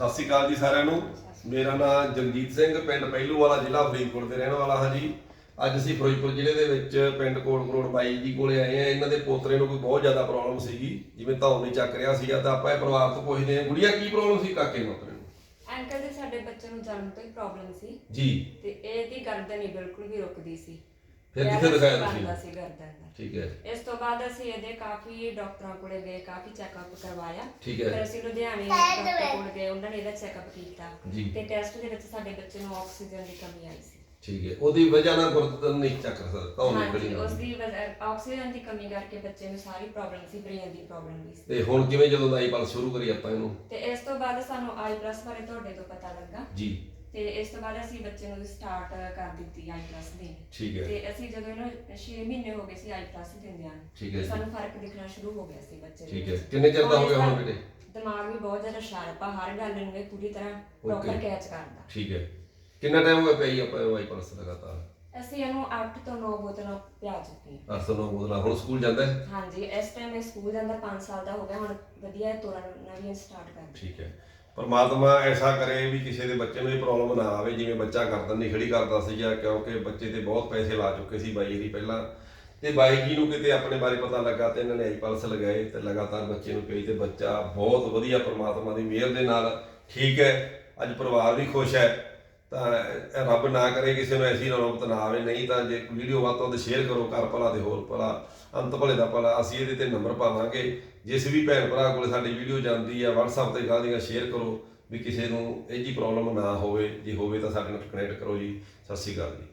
ਸਤਿ ਸ਼੍ਰੀ ਅਕਾਲ ਜੀ ਸਾਰਿਆਂ ਨੂੰ। ਮੇਰਾ ਨਾਮ ਜਗਜੀਤ ਸਿੰਘ ਪਿੰਡ ਪਹਿਲੂ ਵਾਲਾ ਜ਼ਿਲ੍ਹਾ ਫਰੀਦਕੋਟ ਦੇ ਰਹਿਣ ਵਾਲਾ ਹਾਂ ਜੀ। ਅੱਜ ਅਸੀਂ ਫਿਰੋਜ਼ਪੁਰ ਜ਼ਿਲ੍ਹੇ ਦੇ ਵਿੱਚ ਪਿੰਡ ਕੋਟ ਕਰੋੜ ਬਾਈ ਜੀ ਕੋਲੇ ਆਏ ਆ ਇਹਨਾਂ ਦੇ ਪੋਤਰੇ ਨੂੰ ਕੋਈ ਬਹੁਤ ਜ਼ਿਆਦਾ ਪ੍ਰੋਬਲਮ ਸੀਗੀ ਜਿਵੇਂ ਧੌਣ ਨਹੀਂ ਚੱਕ ਰਿਹਾ ਸੀਗਾ। ਤਾਂ ਆਪਾਂ ਇਹ ਪਰਿਵਾਰ ਤੋਂ ਪੁੱਛਦੇ ਹਾਂ ਗੁੜੀਆ ਕੀ ਪ੍ਰੋਬਲਮ ਸੀ ਕਾਕੇ ਨੂੰ ਆਪਣੇ ਨੂੰ? ਐਂਕਲ ਦੇ ਸਾਡੇ ਬੱਚੇ ਨੂੰ ਜਨਮ ਤੋਂ ਹੀ ਪ੍ਰੋਬਲਮ ਸੀ। ਜੀ। ਤੇ ਇਹਦੀ ਗਰਦਨ ਨਹੀਂ ਬਿਲਕੁਲ ਵੀ ਰੁਕਦੀ ਸੀ। ਫਿਰ ਕਿੱਥੇ ਦਿਖਾਇਆ ਤੁਸੀਂ? ਸੀ ਗਰਦਨ ਦਾ ਠੀਕ ਹੈ। ਇਸ ਤੋਂ ਬਾਅਦ ਅਸੀਂ ਇਹਦੇ ਕਾਫੀ ਡਾਕਟਰਾਂ ਕੋਲੇ ਗਏ ਕਾਫੀ ਚੈੱਕਅਪ ਕਰਵਾਇਆ। ਠੀਕ ਹੈ। ਫਿਰ ਅਸੀਂ ਲੁਧਿਆਣੇ ਡਾਕਟਰ ਕੋਲ ਗਏ ਉਹਨਾਂ ਨੇ ਇਹਦਾ ਚੈੱਕਅਪ ਕੀਤਾ। ਜੀ। ਤੇ ਟੈਸਟ ਦੇ ਵਿੱਚ ਸਾਡੇ ਬੱਚੇ ਨੂੰ ਆਕਸੀਜਨ ਦੀ ਕਮੀ ਆਈ ਸੀ। ਠੀਕ ਹੈ। ਉਹਦੀ ਵਜ੍ਹਾ ਨਾਲ ਗੁਰਦਨ ਨਹੀਂ ਚੱਕ ਸਕਦਾ ਧੌਣ ਹਾਂਜੀ ਨਿਕਲੀ ਉਸ ਦੀ ਆਕਸੀਜਨ ਦੀ ਕਮੀ ਕਰਕੇ ਬੱਚੇ ਨੂੰ ਸਾਰੀ ਪ੍ਰੋਬਲਮ ਸੀ ਬ੍ਰੇਨ ਦੀ ਪ੍ਰੋਬਲਮ ਵੀ ਸੀ। ਤੇ ਹੁਣ ਕਿਵੇਂ ਜਦੋਂ ਦਾ ਆਈਪਲ ਸ਼ੁਰੂ ਕਰੀ ਆਪਾਂ ਇਹਨੂੰ? ਤੇ ਇਸ ਤੋਂ ਬਾਅਦ ਸਾਨੂੰ ਆਈ ਪਲੱਸ ਬਾਰੇ ਤੁਹਾਡੇ ਤੋਂ ਪਤਾ ਲੱਗਾ। ਜੀ। ਤੇ ਇਸ ਤੋਂ ਬਾਅਦ ਅਸੀਂ ਬੱਚੇ ਨੂੰ ਸਟਾਰਟ ਕਰ ਦਿੱਤੀ ਆਈ ਪਲੱਸ ਦੇਣੀ ਠੀਕ ਹੈ। ਤੇ ਅਸੀਂ ਜਦੋਂ ਇਹਨੂੰ 6 ਮਹੀਨੇ ਹੋ ਗਏ ਸੀ ਆਈ ਪਲੱਸ ਦਿੰਦਿਆਂ ਨੂੰ, ਠੀਕ ਹੈ ਤੇ ਜੀ। ਸਾਨੂੰ ਫ਼ਰਕ ਦਿਖਣਾ ਸ਼ੁਰੂ ਹੋ ਗਿਆ ਸੀ ਬੱਚੇ ਦੇ ਠੀਕ ਹੈ। ਕਿੰਨੇ ਚਿਰ ਦਾ ਹੋ ਗਿਆ ਹੁਣ ਬੇਟੇ? ਦਿਮਾਗ ਵੀ ਬਹੁਤ ਜ਼ਿਆਦਾ ਸ਼ਾਰਪ ਆ ਹਰ ਗੱਲ ਨੂੰ ਇਹ ਪੂਰੀ ਤਰ੍ਹਾਂ ਪ੍ਰੋਪਰ Okay. ਕੈਚ ਕਰਦਾ। ਠੀਕ ਹੈ। ਕਿੰਨਾ ਟਾਈਮ ਹੋ ਗਿਆ ਪਈ ਆਪਾਂ ਨੂੰ ਆਈਪਲ ਲਗਾਤਾਰ? ਅਸੀਂ ਇਹਨੂੰ 8 ਤੋਂ 9 ਬੋਤਲਾਂ ਪਿਆ ਚੁੱਕੇ ਹਾਂ। ਅਰਸਨ ਨੂੰ ਬੋਲਣਾ ਹੁਣ ਸਕੂਲ ਜਾਂਦਾ ਹੈ? ਹਾਂਜੀ ਇਸ ਟਾਈਮ ਇਹ ਸਕੂਲ ਜਾਂਦਾ 5 ਸਾਲ ਦਾ ਹੋ ਗਿਆ ਹੁਣ ਵਧੀਆ ਤੁਰਨ ਨਵੀਂ ਸਟਾਰਟ ਕਰ ਠੀਕ ਹੈ। ਪਰਮਾਤਮਾ ਐਸਾ ਕਰੇ ਵੀ ਕਿਸੇ ਦੇ ਬੱਚੇ ਨੂੰ ਇਹ ਪ੍ਰੋਬਲਮ ਨਾ ਆਵੇ, ਜਿਵੇਂ ਬੱਚਾ ਗਰਦਨ ਨਹੀਂ ਖੜੀ ਕਰਦਾ ਸੀਗਾ, ਕਿਉਂਕਿ ਬੱਚੇ ਤੇ ਬਹੁਤ ਪੈਸੇ ਲਾ ਚੁੱਕੇ ਸੀ ਬਾਈ ਜੀ ਪਹਿਲਾਂ। ਤੇ ਬਾਈ ਜੀ ਨੂੰ ਕਿਤੇ ਆਪਣੇ ਬਾਰੇ ਪਤਾ ਲੱਗਾ ਤੇ ਇਹਨਾਂ ਨੇ ਆਈ ਆਈਪਲਸ ਲਗਾਏ ਤੇ ਲਗਾਤਾਰ ਬੱਚੇ ਨੂੰ ਕਹੀ ਤੇ ਬੱਚਾ ਬਹੁਤ ਵਧੀਆ ਪਰਮਾਤਮਾ ਦੀ ਮਿਹਰ ਦੇ ਨਾਲ ਠੀਕ ਹੈ। ਅੱਜ ਪਰਿਵਾਰ ਵੀ ਖੁਸ਼ ਹੈ। ਤਾਂ ਇਹ ਰੱਬ ਨਾ ਕਰੇ ਕਿਸੇ ਨੂੰ ਐਸੀ ਨੌਬਤ ਨਾ ਆਵੇ। ਨਹੀਂ ਤਾਂ ਜੇ ਵੀਡੀਓ ਵੱਧ ਤੋਂ ਵੱਧ ਸ਼ੇਅਰ ਕਰੋ ਕਰ ਭਲਾ ਤੇ ਹੋਰ ਭਲਾ, ਅੰਤ ਭਲੇ ਦਾ ਭਲਾ, ਅਸੀਂ ਇਹਦੇ ਤੇ ਨੰਬਰ ਪਾਵਾਂਗੇ। ਜਿਸ ਵੀ ਭੈਣ ਭਰਾ ਕੋਲ ਸਾਡੀ ਵੀਡੀਓ ਜਾਂਦੀ ਆ, WhatsApp ਤੇ ਗਾਦੀਆਂ ਸ਼ੇਅਰ ਕਰੋ ਵੀ ਕਿਸੇ ਨੂੰ ਇਹ ਜੀ ਪ੍ਰੋਬਲਮ ਨਾ ਹੋਵੇ। ਜੇ ਹੋਵੇ ਤਾਂ ਸਾਡੇ ਨਾਲ ਕਨੈਕਟ ਕਰੋ ਜੀ। ਸਤਿ ਸ਼੍ਰੀ ਅਕਾਲ ਜੀ।